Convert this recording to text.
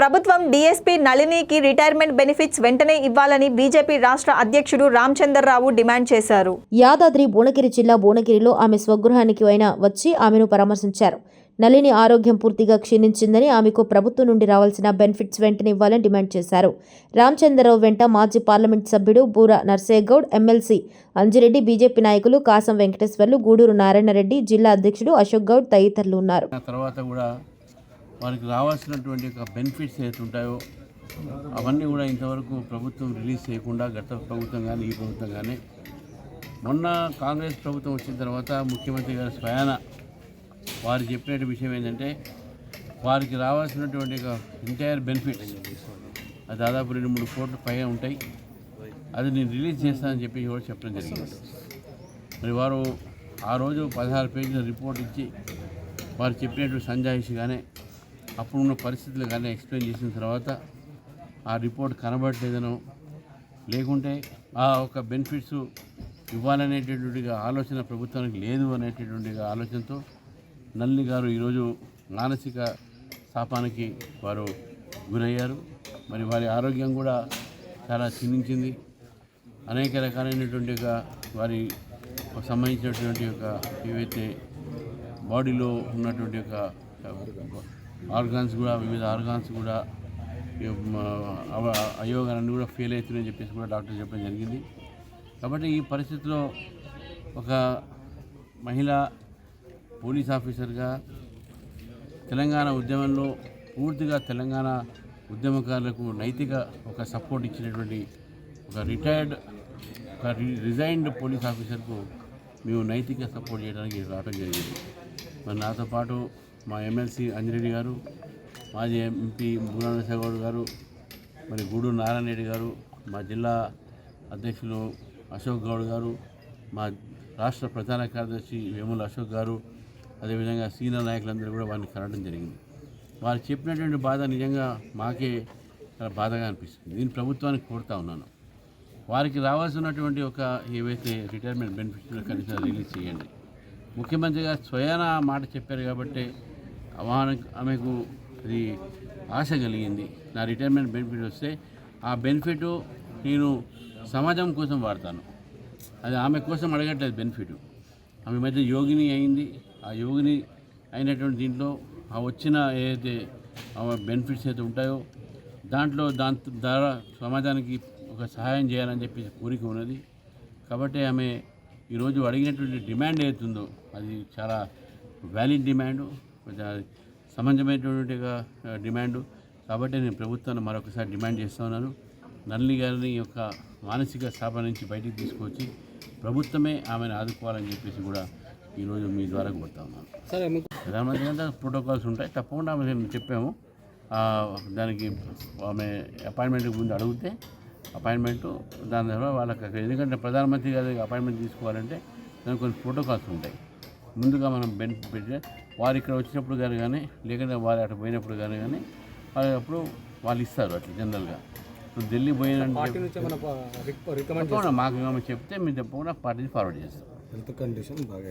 ప్రభుత్వం DSP నళినికి retirement benefits వెంటనే ఇవ్వాలని బీజేపీ రాష్ట్ర అధ్యక్షుడు రామచంద్రరావు డిమాండ్ చేశారు. యాదాద్రి భువనగిరి జిల్లా భువనగిరిలో ఆమె స్వగృహానికి అయినా వచ్చి ఆమెను పరామర్శించారు. నళిని ఆరోగ్యం పూర్తిగా క్షీణించిందని ఆమెకు ప్రభుత్వం నుండి రావాల్సిన బెనిఫిట్స్ వెంటనే ఇవ్వాలని డిమాండ్ చేశారు. రామచంద్రరావు వెంట మాజీ పార్లమెంట్ సభ్యుడు బూర నర్సేగౌడ్ ఎమ్మెల్సీ అంజిరెడ్డి బీజేపీ నాయకులు కాసం వెంకటేశ్వర్లు గూడూరు నారాయణరెడ్డి జిల్లా అధ్యక్షుడు అశోక్ గౌడ్ తదితరులు ఉన్నారు. ఆ తర్వాత కూడా వారికి రావాల్సినటువంటి యొక్క బెనిఫిట్స్ ఏదైతే ఉంటాయో అవన్నీ కూడా ఇంతవరకు ప్రభుత్వం రిలీజ్ చేయకుండా గత ప్రభుత్వం కానీ ఈ ప్రభుత్వం కానీ మొన్న కాంగ్రెస్ ప్రభుత్వం వచ్చిన తర్వాత ముఖ్యమంత్రి గారి స్వయాన వారు చెప్పిన విషయం ఏంటంటే వారికి రావాల్సినటువంటి ఒక ఎంటైర్ బెనిఫిట్స్ అది దాదాపు రెండు మూడు కోట్ల పైగా ఉంటాయి. అది నేను రిలీజ్ చేస్తానని చెప్పి కూడా చెప్పడం జరిగింది. మరి వారు ఆ రోజు పదహారు పేజీల రిపోర్ట్ ఇచ్చి వారు చెప్పినట్టు సంజాయిషిగానే అప్పుడున్న పరిస్థితులు కానీ ఎక్స్ప్లెయిన్ చేసిన తర్వాత ఆ రిపోర్ట్ కనబడలేదనో లేకుంటే ఆ ఒక బెనిఫిట్స్ ఇవ్వాలనేటటువంటిగా ఆలోచన ప్రభుత్వానికి లేదు అనేటటువంటి ఆలోచనతో నల్లి గారు ఈరోజు మానసిక శాపానికి వారు గురయ్యారు. మరి వారి ఆరోగ్యం కూడా చాలా క్షీణించింది. అనేక రకాలైనటువంటి వారి సంబంధించినటువంటి ఒక ఏవైతే బాడీలో ఉన్నటువంటి ఒక ఆర్గాన్స్ కూడా వివిధ ఆర్గాన్స్ కూడా అయోగాలన్నీ కూడా ఫెయిల్ అవుతున్నాయని చెప్పేసి కూడా డాక్టర్ చెప్పడం జరిగింది. కాబట్టి ఈ పరిస్థితిలో ఒక మహిళ పోలీస్ ఆఫీసర్గా తెలంగాణ ఉద్యమంలో పూర్తిగా తెలంగాణ ఉద్యమకారులకు నైతిక ఒక సపోర్ట్ ఇచ్చినటువంటి ఒక రిటైర్డ్ ఒక రిజైన్డ్ పోలీస్ ఆఫీసర్కు మేము నైతిక సపోర్ట్ చేయడానికి రావడం జరిగింది. మరి నాతో పాటు మా ఎమ్మెల్సీ అంజిరెడ్డి గారు మాజీ ఎంపీ బూరానగౌడ్ గారు మరి గూడూరు నారాయణ రెడ్డి గారు మా జిల్లా అధ్యక్షులు అశోక్ గౌడ్ గారు మా రాష్ట్ర ప్రధాన కార్యదర్శి వేముల అశోక్ గారు అదేవిధంగా సీనియర్ నాయకులందరూ కూడా వారిని కనడం జరిగింది. వారు చెప్పినటువంటి బాధ నిజంగా మాకే చాలా బాధగా అనిపిస్తుంది. దీన్ని ప్రభుత్వానికి కోరుతా ఉన్నాను. వారికి రావాల్సినటువంటి ఒక ఏవైతే రిటైర్మెంట్ బెనిఫిట్స్ కనీసం రిలీజ్ చేయండి. ముఖ్యమంత్రి గారు స్వయాన మాట చెప్పారు కాబట్టి ఆమెకు అది ఆశ కలిగింది. నా రిటైర్మెంట్ బెనిఫిట్ వస్తే ఆ బెనిఫిట్ నేను సమాజం కోసం వాడతాను. అది ఆమె కోసం అడగట్లేదు బెనిఫిట్. ఆమె మధ్య యోగిని అయింది. ఆ యోగిని అయినటువంటి దీంట్లో ఆ వచ్చిన ఏదైతే ఆమె బెనిఫిట్స్ అయితే ఉంటాయో దాంట్లో దాని ద్వారా సమాజానికి ఒక సహాయం చేయాలని చెప్పి కోరిక ఉన్నది. కాబట్టి ఆమె ఈరోజు అడిగినటువంటి డిమాండ్ ఏతుందో అది చాలా వ్యాలిడ్ డిమాండ్. కొంచెం సమంజమైనటువంటి ఒక డిమాండు. కాబట్టి నేను ప్రభుత్వాన్ని మరొకసారి డిమాండ్ చేస్తూ ఉన్నాను. నల్లి గారిని యొక్క మానసిక స్థాపన నుంచి బయటికి తీసుకొచ్చి ప్రభుత్వమే ఆమెను ఆదుకోవాలని చెప్పేసి కూడా ఈరోజు మీ ద్వారా కోరుతా ఉన్నాను. ప్రధానమంత్రి గారి ప్రోటోకాల్స్ ఉంటాయి. తప్పకుండా ఆమె చెప్పాము. దానికి ఆమె అపాయింట్మెంట్ ముందు అడిగితే అపాయింట్మెంట్ దాని ద్వారా వాళ్ళకి ఎందుకంటే ప్రధానమంత్రి గారి అపాయింట్మెంట్ తీసుకోవాలంటే దానికి కొన్ని ప్రోటోకాల్స్ ఉంటాయి. ముందుగా మనం బెనిఫిట్ వారు ఇక్కడ వచ్చినప్పుడు కానీ కానీ లేకుంటే వారు అక్కడ పోయినప్పుడు కానీ కానీ వాళ్ళు అప్పుడు వాళ్ళు ఇస్తారు అట్లా జనరల్గా. ఇప్పుడు ఢిల్లీ పోయినంటే తప్పకుండా మాకు ఏమైనా చెప్తే మేము తప్పకుండా పార్టీ ఫార్వర్డ్ చేస్తాం. హెల్త్ కండిషన్ బాగా